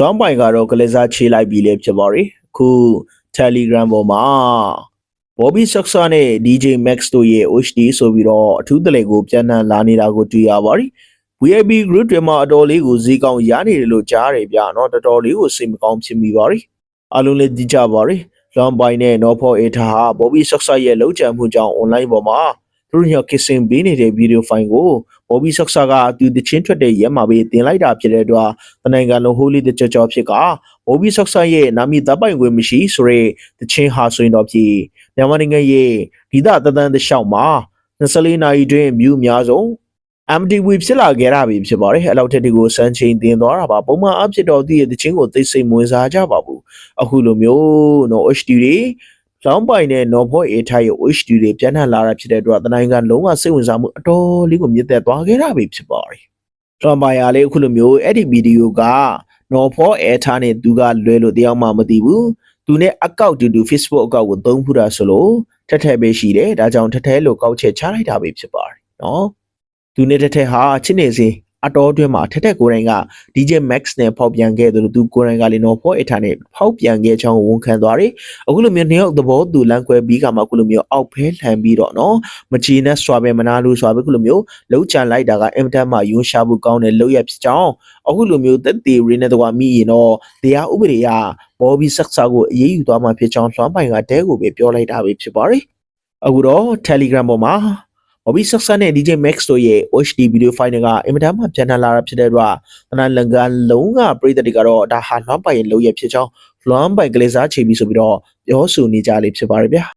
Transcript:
လွမ်းပိုင်ကတော့ကလေးစားချေလိုက်ပြီလေဖြစ်ပါရီအခု Telegram ပေါ်မှာ Bobby Saksa နဲ့ DJ Max တို့ရဲ့ HD ဆိုပြီးတော့အထူးတလဲကိုပြန်နှံလာနေတာကိုတွေ့ရပါရီ VIP group တွေမှာအတော်လေးကိုဈေးကောင်းရနေတယ်လို့ကြားရတယ်ဗျာเนาะတော်တော်လေးကိုစိတ်မကောင်းဖြစ်မိပါရီအားလုံးလည်းသိကြပါရီလွမ်းပိုင်နဲ့ No for Eta ဟာ Bobby Saksa ရဲ့လောက်ချံမှုကြောင့် online ပေါ်မှာ သူတို့ညကစ်စင်ပေးနေတဲ့ဗီဒီယိုဖိုင်ကို Bobby Saksa ကသူတချင်းထွက်တဲ့ရက်မှာပဲတင်လိုက်တာဖြစ်တဲ့အတွက်တနိုင်ငံလုံး Holy တကြောကြောဖြစ်က Bobby Saksa ရဲ့နာမည်တပ်ပိုင်ခွင့်မရှိဆိုရဲတချင်းဟာဆိုရင်တော့ဖြစ်မြန်မာနိုင်ငံရဲ့ဒီသတသန်းတစ်လျှောက်မှာ24နာရီတွင် view အများဆုံး MTV ဖြစ်လာခဲ့တာပဲဖြစ်ပါတယ်အဲ့လောက်ထက်ဒီကိုစမ်းချိန်တင်သွားတာပါပုံမှန်အဖြစ်တော့သူ့ရဲ့တချင်းကိုသိစိတ်မဝင်စားကြပါဘူးအခုလိုမျိုးနော် HD တွေ လောင်းပိုင်နဲ့နော်ဘော့ A ထားရဲ့ HD တွေပြန်နှံလာတာဖြစ်တဲ့အတွက်တနိုင်ငံလုံးဝစိတ်ဝင်စားမှုအတော်လေးကိုမြင့်တက်သွားခဲ့တာပဲဖြစ်ပါတယ်လောင်းပိုင်ရလေးအခုလိုမျိုးအဲ့ဒီဗီဒီယိုကနော်ဘော့ A ထားနဲ့သူကလွဲလို့တရားမှမသိဘူးသူနဲ့အကောက်တူတူ Facebook အကောက်ကိုသုံးဖူးတာဆိုလို့ထက်ထက်ပဲရှိတယ်ဒါကြောင့်ထက်ထဲလို့ကောက်ချက်ချလိုက်တာပဲဖြစ်ပါတယ်နော်သူနဲ့တက်တက်ဟာချစ်နေစေ အတော်အတွင်းမှာထက်တက်ကိုယ်တိုင်က DJ Max နဲ့ဖောက်ပြန်ခဲ့တယ်လို့သူကိုယ်တိုင်ကလည်းတော့ဖော့အထားနဲ့ဖောက်ပြန်ခဲ့ချောင်းဝန်ခံသွားတယ်အခုလိုမျိုးနှစ်ယောက်သဘောတူလမ်းခွဲပြီးကမှအခုလိုမျိုးအောက်ဖဲလှန်ပြီးတော့နော်မချီနဲ့စွာပဲမနာလို့စွာပဲအခုလိုမျိုးလှုပ်ချန်လိုက်တာကအင်မတန်မှယွန်းရှာဖို့ကောင်းတဲ့လှုပ်ရဖြစ်ကြောင်းအခုလိုမျိုးသက်သေရင်းနဲ့တကွာမိရင်တော့တရားဥပဒေကဘော်ဘီဆက်ဆာကိုအေးအေးယူသွားမှဖြစ်ကြောင်းလွှမ်းပိုင်ကတဲကိုပဲပြောလိုက်တာပဲဖြစ်ပါတယ်အခုတော့ Telegram ပေါ်မှာ Bobby Saksa နဲ့ DJ Max တို့ရဲ့ HD video file တွေကအင်မတန်မှပြန်ထန်လာတာဖြစ်တဲ့အတွက်တနန်လန်ကန်လုံးကပြည်သက်တွေကတော့ဒါဟာလွမ်းပိုင်ရဲ့လုံးရဖြစ်ကြောင်းလွမ်းပိုင်ကလေးစားချိန်ပြီးဆိုပြီးတော့ပြောဆိုနေကြလေဖြစ်ပါတယ်ဗျာ